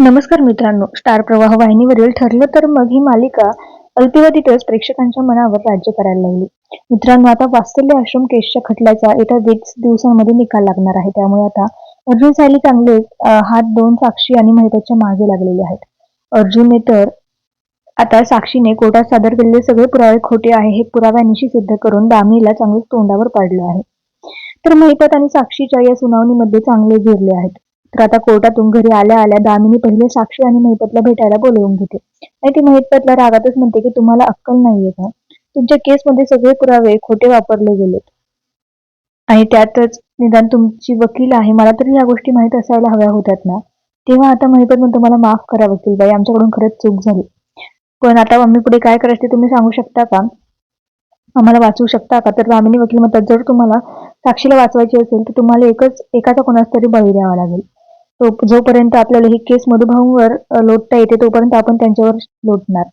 नमस्कार मित्रांनो स्टार प्रवाह वाहिनीवरील ठरलं तर मग ही मालिका अल्पवधीतच प्रेक्षकांच्या मनावर राज्य करायला लागली. मित्रांनो आता वास्तल्य आश्रम केसच्या खटल्याचा येत्या वीस दिवसांमध्ये निकाल लागणार आहे. त्यामुळे आता अर्जुन सायली चांगले हात दोन साक्षी आणि महिताच्या मागे लागलेले आहेत. अर्जुनने तर आता साक्षीने कोर्टात सादर केलेले सगळे पुरावे खोटे आहे हे पुराव्यानिशी सिद्ध करून दामिनीला चांगले तोंडावर पाडलं आहे. तर महितात आणि साक्षीच्या या सुनावणीमध्ये चांगले घेरले आहेत. तर आता कोर्टातून घरी आल्या आल्या दामिनी पहिले साक्षी आणि महिपतला भेटायला बोलवून घेते. आणि ती महिपतला रागातच म्हणते की तुम्हाला अक्कल नाहीये का? तुमच्या केसमध्ये सगळे पुरावे खोटे वापरले गेलेत. आणि त्यातच निदान तुमची वकील आहे. मला तरी या गोष्टी माहीत असायला हव्या होत्यात ना. तेव्हा आता महिपत म्हणतो मला माफ करा वकील बाई. आमच्याकडून खरंच चूक झाली. पण आता आम्ही पुढे काय करायचं ते तुम्ही सांगू शकता का? आम्हाला वाचवू शकता का? तर दामिनी वकील म्हणतात जर तुम्हाला साक्षीला वाचवायची असेल तर तुम्हाला एकच एकाचा कोणाच तरी बळी द्यावा लागेल. तो जोपर्यंत आपल्याला ही केस मधुभाऊंवर लोटता येते तोपर्यंत आपण त्यांच्यावर लोटणार.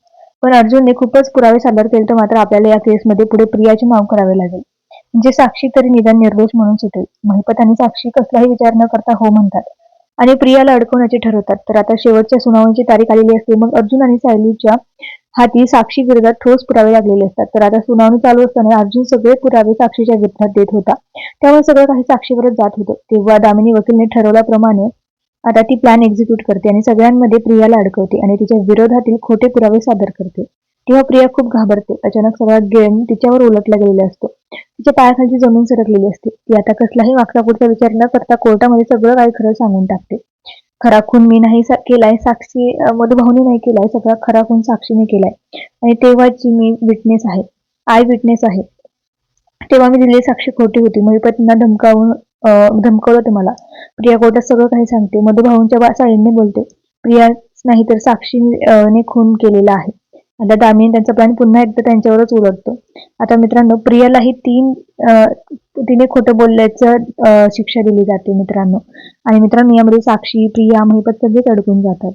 पण अर्जुनने खूपच पुरावे सादर केले तर मात्र आपल्याला या केसमध्ये पुढे प्रियाचे नाव करावे लागेल. म्हणजे साक्षी तरी निदान निर्दोष म्हणून सुटेल. महिपत आणि साक्षी कसलाही विचार न करता हो म्हणतात. आणि प्रियाला अडकवण्याचे ठरवतात. तर आता शेवटच्या सुनावणीची तारीख आलेली असते मग अर्जुन आणि सायलीच्या हाती साक्षी विरोधात ठोस पुरावे लागलेले असतात. तर आता सुनावणी चालू असताना अर्जुन सगळे पुरावे साक्षीच्या विरोधात देत होता. त्यामुळे सगळं काही साक्षीवरच जात होतं. तेव्हा दामिनी वकीलने ठरवल्याप्रमाणे आता ती प्लॅन एक्झिक्यूट करते आणि सगळ्यांमध्ये प्रियाला अडकवते आणि तिच्या विरोधातील खोटे पुरावे सादर करते. तेव्हा प्रिया खूप घाबरते. अचानक सगळा गेम तिच्यावर उलटला गेलेला असतो. तिच्या पायाखालची जमीन सरकलेली असते. ती आता कसलाही वाकडापुढचा विचार न करता कोर्टामध्ये सगळं काही खरं सांगून टाकते. खरा खून मी नाही सा- केलाय साक्षी अं, मधुभाऊनी नाही केलाय सगळा खरा खून साक्षीने केलाय. आणि तेव्हाची मी विटनेस आहे. आय विटनेस आहे. तेव्हा मी दिलेली साक्षी खोटी होती. महिपतींना धमकावून धमकवलं होतं मला. प्रिया कोर्टात सगळं काही सांगते. मधुभाऊंच्या बा- साईडने बोलते प्रियाच नाही तर साक्षी ने खून केलेला आहे. आता दामिनी त्यांचा प्लॅन पुन्हा एकदा त्यांच्यावरच उलटतो. आता मित्रांनो प्रियालाही तीन तिने खोटं बोलल्याचं शिक्षा दिली जाते मित्रांनो. आणि मित्रांनो यामध्ये साक्षी प्रिया महिपत सगळेच अडकून जातात.